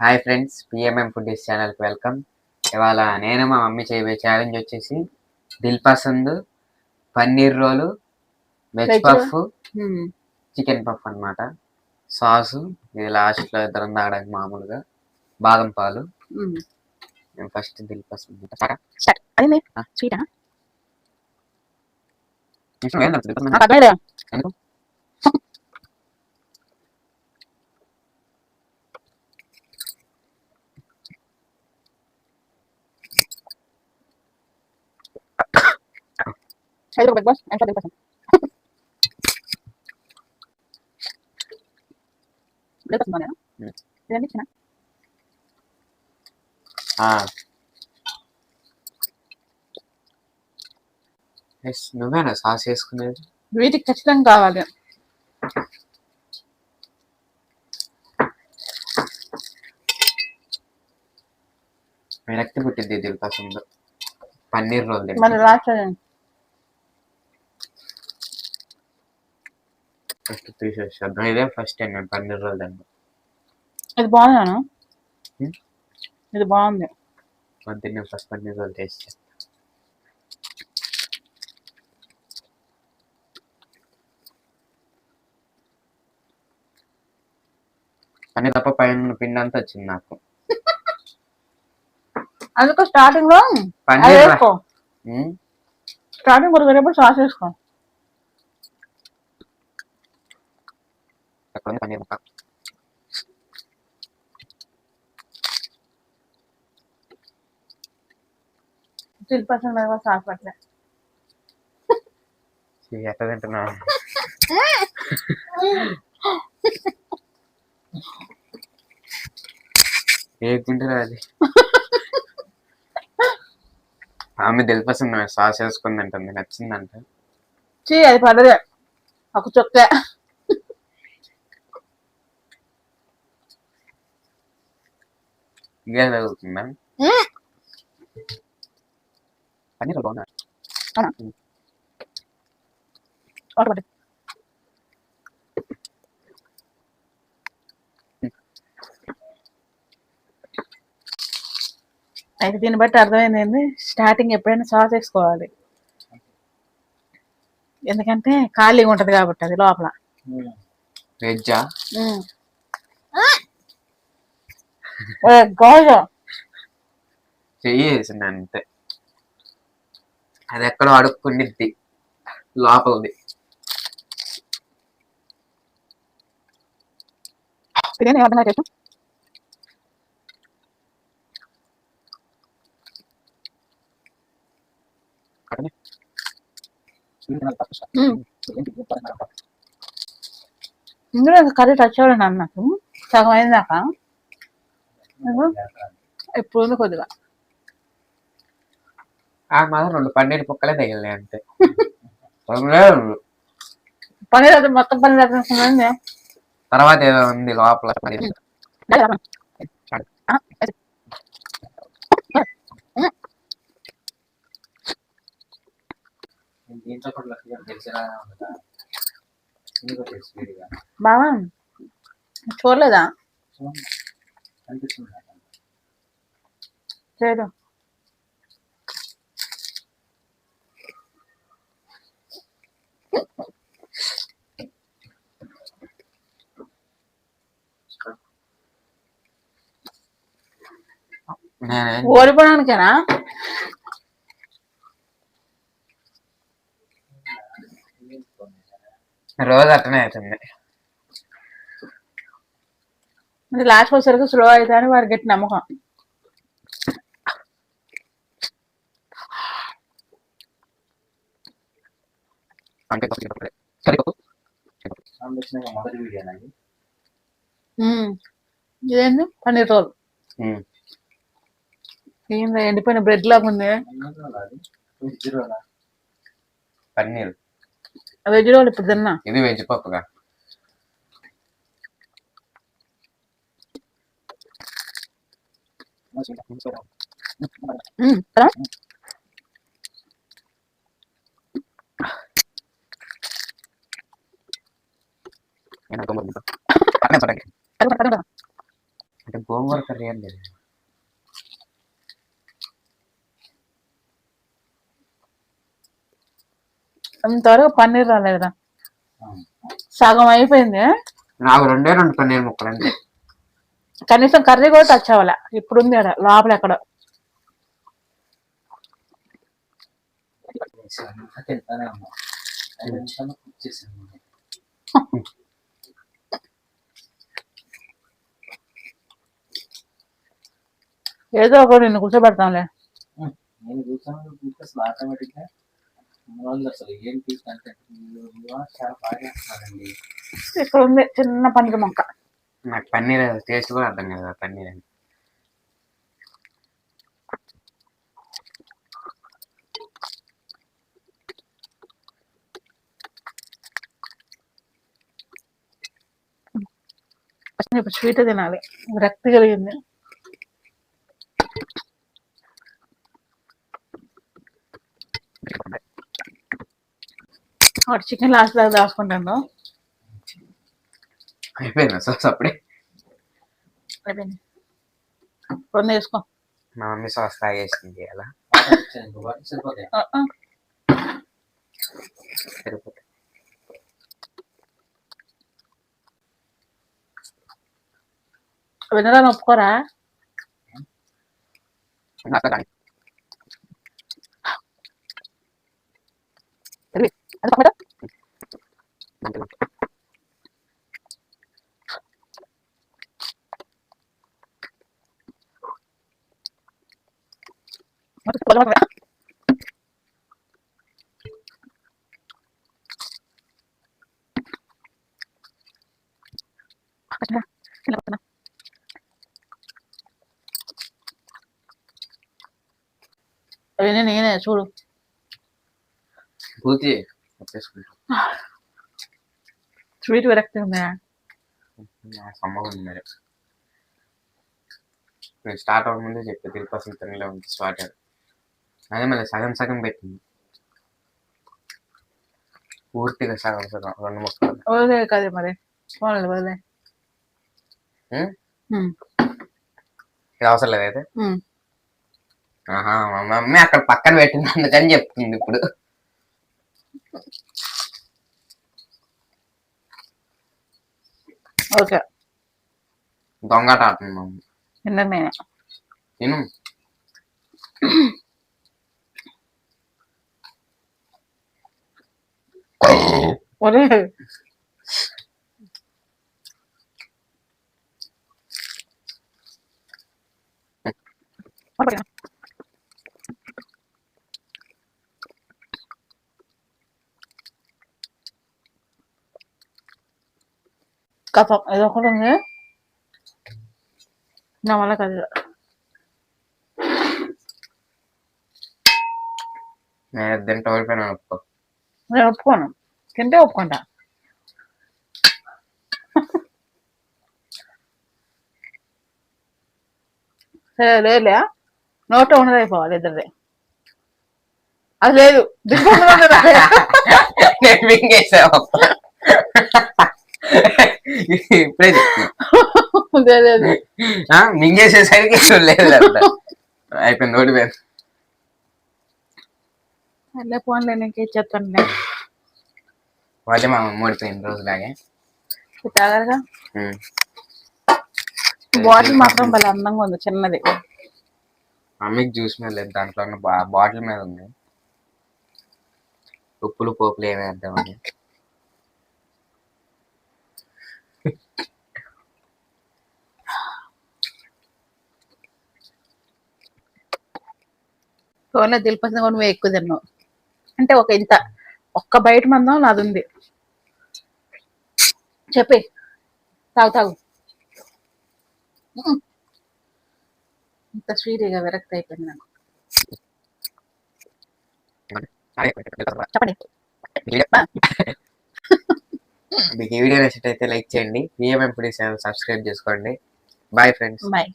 Hi friends PMM foodies ఛానల్కి welcome. ఇవాళ నేను మా మమ్మీ చేయబోయే ఛాలెంజ్ వచ్చేసి Dil Pasand paneer roll veg. Puff. Chicken puff అన్నమాట. సాసు ఇది లాస్ట్లో ఇద్దరం తాగడానికి మామూలుగా. బాదం పాలు. ఫస్ట్ దిల్ పసంద్. స్వీటా? ఎందుకు? ఐదు రూపాయలు బాస్ ఎంత బాగా. ఇదండి నువ్వేనా సాస్ వేసుకునేది వీటికి ఖచ్చితంగా కావాలి విరక్తి పుట్టింది పసంద్ పన్నీర్ తింటే. మన రాష్ట్ర ఫస్ట్ తీసేసాను ఇదే ఫస్ట్ టైం నేను పన్నీర్ రోల్ తిన్నాను ఇది బాగుందాను? ఉమ్. ఇది బాగుంది. అంతే నేను ఫస్ట్ పన్నీర్ రోల్ టేస్ట్ చేస్తాను పన్నీర్ తప్ప పైన పిండి అంతా వచ్చింది నాకు. అందుకు స్టార్టింగ్లో స్టార్టింగ్ వేరేప్పుడు సాస్ వేసుకో. అక్కడ ఉంది పన్నీర్ ముక్క చిల్ సాస్ పట్టలే ఇది ఎట్లా తింటున్నా ఏ తింటారా అది ఆమె తెలిపసింది సాస్ వేసుకుంది అంటుంది నచ్చిందంట చీ అది పడదే ఒక చొక్కే ఇదే తగులుతుందా ఉమ్. పన్నీర్ పట్టు అయితే దీన్ని బట్టి అర్థమైంది ఏంది? స్టార్టింగ్ ఎప్పుడైనా సాస్ వేసుకోవాలి. ఎందుకంటే ఖాళీగా ఉంటది కాబట్టి అది లోపల. వెజ్జా? చెయ్యి వేసింది అంతే అది ఎక్కడో అడుక్కుండిద్ది లోపలది. బిర్యానీ చేస్తాం అక్కడనే. ఇందులో కర్రీ టచ్ అవ్వడం నాకు? సగం అయిందాక ఉంది కొద్దిగా. ఆ మాత్రం రెండు పన్నీర్ పుక్కలే తగిలినాయి అంతే. పన్నీర్ మొత్తం పన్నీర్ అయితే తర్వాత ఏదో ఉంది లోపల. బావా చూడలేదా. అనిపిస్తుంది చేయదు నేనే ఓడిపోవడానికేనా రోజు అట్టనే అవుతుంది అంటే లాస్ట్ వచ్చేసరికి స్లో అవుతా అని వారికి గట్టి నమ్మకం. అంటే. ఇదేంటి పన్నీర్ రోల్. ఏంది? ఎండిపోయిన బ్రెడ్ లాగా ఉంది. పన్నీర్. వెజ్ రోల్ ఇప్పుడు తిన్నా. ఇది వెజ్ పప్పుగా ఉమ్, కదా? నేను అనుకోలేదు. పక్కనే పడకి. అది కూడా, అది కూడా. అంటే గోంగూర కర్రీ అండి ఇంతవరకు పన్నీర్ రాలేదురా ఆ. సగం అయిపోయింది నాకు రెండే రెండు పన్నీర్ ముక్కలు అంతే కనీసం కర్రీ కూడా టచ్ అవ్వాల. ఇప్పుడు ఉంది ఆడ లోపల ఎక్కడ. ఏదో ఒకటి నిన్ను కూర్చోబెడతాంలే. నేను కూర్చోను కూర్చొని ఆటోమేటిక్గా వాళ్ళు అసలు ఏంటి కంటెంట్ చాలా బాగా చేస్తున్నారండి ఇక్కడ ఉంది చిన్న పండుగ మొక్క. నాకు పన్నీర్ టేస్ట్ కూడా అర్థం కదా పన్నీర్ అని. ఇప్పుడు స్వీట్ తినాలి. రక్తి కలిగింది. వాడు చికెన్ లాస్ట్ దాకా దాచుకుంటాను అయిపోయిందా? సాస్ అప్పుడే. అయిపోయింది. రెండు వేసుకో. మా మమ్మీ సాస్ తాగేసింది అలా. సరిపోతుంది వినరాని ఒప్పుకోరా కానీ. అది టమాటా మంచిగా. మరి పొగ పొగ. అక్కడ ఇలా పక్కన. అవన్నీ నేనే చూడు. పూర్తి స్వీట్ విరక్తి ఉందా? సమ్మగా ఉంది మరి. స్టార్ట్ అవ్వకముందే చెప్పి త్రీ పర్సెంట్ తినలే ఉంది స్టార్ట్ అదే మళ్ళీ సగం సగం పెట్టింది. పూర్తిగా సగం సగం రెండు ముక్కలు. వదిలే కదా మరి. వదిలే. ఇది అవసరం లేదు అయితే. ఆహా మా మమ్మీ అక్కడ పక్కన పెట్టింది అందుకని చెప్తుంది ఇప్పుడు. ఓకే. దొంగట ఆడుతుంది మమ్మీ. తిను. ఒరే పక్కన. కథం ఏదో ఒకటి ఉంది నా వల్ల కాదు ఇది. నేను తింటే ఓడిపోయినా ఒప్పుకో నేను ఒప్పుకోను తింటే ఒప్పుకుంటా. సరే లేదులే. నోట్లో ఉన్నది అయిపోవాలి ఇద్దరిది. అది లేదు. ఇప్పుడే మింగేసేసరికి చూడలేదు అయిపోయింది ఓడిపోయింది. అల్లే పోన్లే నేను చెప్తానులే మళ్ళీ మా మమ్మీ ఓడిపోయింది రోజులాగే తాగరగా. బాటిల్ మాత్రం భలే అందంగా ఉంది చిన్నది. మమ్మీకి జ్యూస్ మీద లేదు దాంట్లో ఉన్న బాటిల్ మీద ఉంది. ఉప్పులు పోపులు ఏమి వేద్దామని పోన్లే దిల్పసిన కూడా నువ్వు ఎక్కువ తిన్నావు. అంటే ఒక ఇంత ఒక్క బయట మందం నాది ఉంది. చెప్పి. తాగు తాగు. ఇంత స్వీట్గా విరక్తి అయిపోయింది నాకు. చెప్పండి. మీకు ఈ వీడియో నచ్చినట్లయితే లైక్ చేయండి. పిఎంఎం ఛానల్ సబ్స్క్రైబ్ చేసుకోండి. Bye friends bye